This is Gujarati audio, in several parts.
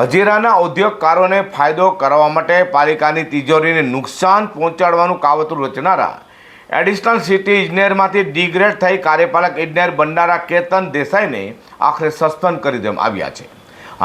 હજીરાના ઉદ્યોગકારોને ફાયદો કરાવવા માટે પાલિકાની તિજોરીને નુકસાન પહોંચાડવાનું કાવતરું રચનારા. એડિશનલ સિટી ઇજનેરમાંથી ડિગ્રેડ થઈ કાર્યપાલક ઇજનેર બનનારા કેતન દેસાઈને આખરે સસ્પેન્ડ કરી દેવામાં આવ્યા છે.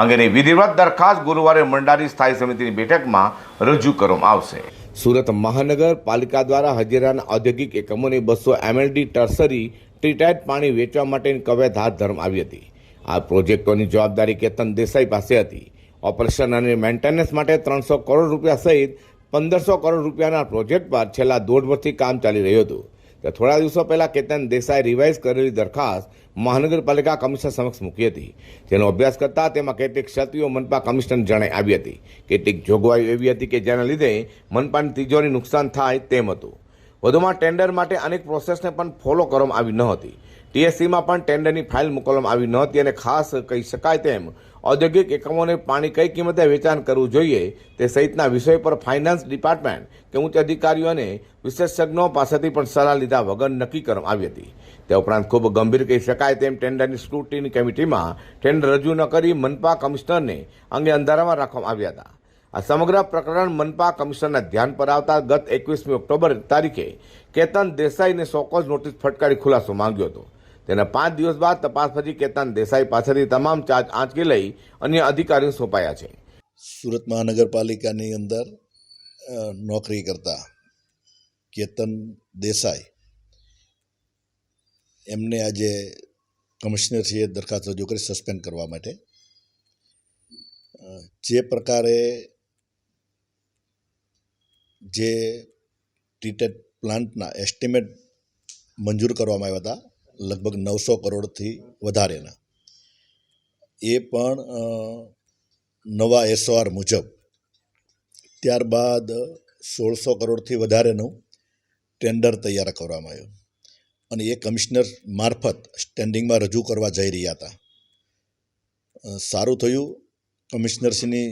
અંગેની વિધિવત દરખાસ્ત ગુરુવારે મંડારી સ્થાયી સમિતિની બેઠકમાં રજૂ કરવામાં આવશે. સુરત મહાનગરપાલિકા દ્વારા હજીરાના ઔદ્યોગિક એકમોની બસો એમએલડી ટર્સરી ટ્રીટાઇટ પાણી વેચવા માટેની કવાયત હાથ ધરવામાં આવી હતી. આ પ્રોજેક્ટોની જવાબદારી કેતન દેસાઈ પાસે હતી. ઓપરેશન અને મેન્ટેનન્સ માટે ત્રણસો કરોડ રૂપિયા સહિત પંદરસો કરોડ રૂપિયાના પ્રોજેક્ટ પર છેલ્લા દોઢ વર્ષથી કામ ચાલી રહ્યું હતું. તો થોડા દિવસો પહેલાં કેતન દેસાઈ રિવાઇઝ કરેલી દરખાસ્ત મહાનગરપાલિકા કમિશનર સમક્ષ મૂકી હતી. જેનો અભ્યાસ કરતા તેમાં કેટલીક ક્ષતિઓ મનપા કમિશનર જણાઈ આવી હતી. કેટલીક જોગવાઈઓ એવી હતી કે જેના લીધે મનપાની તિજોરી નુકસાન થાય તેમ હતું. વધુમાં ટેન્ડર માટે અનેક પ્રોસેસને પણ ફોલો કરવામાં આવી ન હતી. ટીએસસીમાં પણ ટેન્ડરની ફાઇલ મોકલવામાં આવી નહોતી અને ખાસ કહી શકાય તેમ ઔદ્યોગિક એકમોને પાણી કઈ કિંમતે વેચાણ કરવું જોઈએ તે સહિતના વિષય પર ફાઇનાન્સ ડિપાર્ટમેન્ટ કે ઉચ્ચ અધિકારીઓ અને વિશેષજ્ઞો પાસેથી પણ સલાહ લીધા વગર નક્કી કરવામાં આવી હતી. તે ઉપરાંત ખૂબ ગંભીર કહી શકાય તેમ ટેન્ડરની સ્ક્રુટીની કમિટીમાં ટેન્ડર રજૂ ન કરી મનપા કમિશનરને અંગે અંધારામાં રાખવામાં આવ્યા હતા. આ સમગ્ર પ્રકરણ મનપા કમિશનરના ધ્યાન પર આવતા ગત એકવીસમી ઓક્ટોબર તારીખે કેતન દેસાઈને સોકોઝ નોટિસ ફટકારી ખુલાસો માંગ્યો હતો. તેના પાંચ દિવસ બાદ તપાસ પછી કેતન દેસાઈ પાસેથી તમામ ચાર્જ આંચકી લઈ અન્ય અધિકારીઓ સોંપાયા છે. સુરત મહાનગરપાલિકાની અંદર નોકરી કરતા કેતન દેસાઈ એમને આજે કમિશનરશ્રીએ દરખાસ્ત રજૂ કરી સસ્પેન્ડ કરવા માટે. જે પ્રકારે જે ટ્રીટેડ પ્લાન્ટના એસ્ટિમેટ મંજૂર કરવામાં આવ્યા હતા લગભગ નવસો કરોડથી વધારેના એ પણ નવા એસઓઆર મુજબ. ત્યારબાદ સોળસો કરોડથી વધારેનું ટેન્ડર તૈયાર કરવામાં આવ્યું. અને એ કમિશનર મારફત સ્ટેન્ડિંગમાં રજૂ કરવા જઈ રહ્યા હતા. સારું થયું. કમિશનરશ્રીની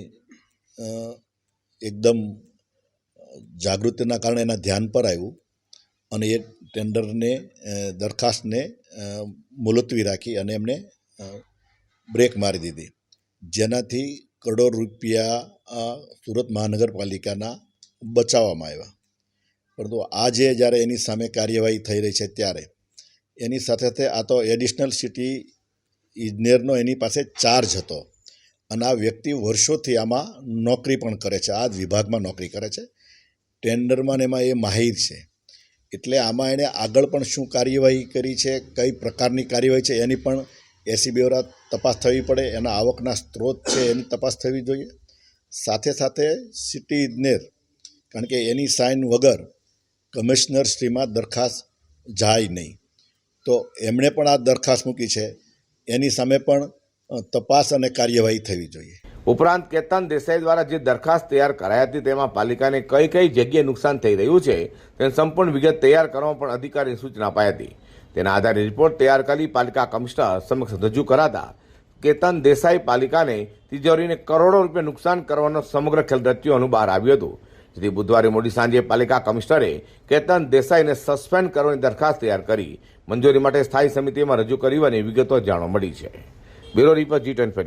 એકદમ જાગૃતિના કારણે એના ધ્યાન પર આવ્યું. અને એ ટેન્ડરને દરખાસ્તને મુલતવી રાખી અને એમને બ્રેક મારી દીધી. જેનાથી કરોડો રૂપિયા સુરત મહાનગરપાલિકાના બચાવવામાં આવ્યા. પરંતુ આજે જ્યારે એની સામે કાર્યવાહી થઈ રહી છે ત્યારે, એની સાથે સાથે આ તો એડિશનલ સિટી ઇજનેરનો એની પાસે ચાર્જ હતો અને આ વ્યક્તિ વર્ષોથી આમાં નોકરી પણ કરે છે. આ જ વિભાગમાં નોકરી કરે છે. ટેન્ડરમાં ને એમાં એ માહિર છે. એટલે આમાં એણે આગળ પણ શું કાર્યવાહી કરી છે, કઈ પ્રકારની કાર્યવાહી છે, એની પણ એસીબી દ્વારા તપાસ થવી પડે, એના આવકના સ્ત્રોત છે એની તપાસ થવી જોઈએ. સાથે સાથે સિટી ઇજનેર, કારણ કે એની સાઇન વગર કમિશનર શ્રીમાં દરખાસ્ત જાય નહીં. તો એમણે પણ આ દરખાસ્ત મૂકી છે, એની સામે પણ તપાસ અને કાર્યવાહી થવી જોઈએ. ઉપરાંત કેતન દેસાઈ દ્વારા જે દરખાસ્ત તૈયાર કરાઈ હતી, તેમાં પાલિકાને કઈ કઈ જગ્યાએ નુકસાન થઈ રહ્યું છે, તેની સંપૂર્ણ વિગત તૈયાર કરવામાં પણ અધિકારીની સૂચના અપાઈ હતી. તેના આધારે રિપોર્ટ તૈયાર કરી પાલિકા કમિશનર સમક્ષ રજૂ કરાતા કેતન દેસાઈ પાલિકાને તિજોરીને કરોડો રૂપિયા નુકસાન કરવાનો સમગ્ર ખેલ રચ્યો બહાર આવ્યું હતું. જેથી બુધવારે મોડી સાંજે પાલિકા કમિશનરે કેતન દેસાઈને સસ્પેન્ડ કરવાની દરખાસ્ત તૈયાર કરી, મંજૂરી માટે સ્થાયી સમિતિમાં રજૂ કરી હોવાની વિગતો જાણવા મળી છે. Bureau report G twenty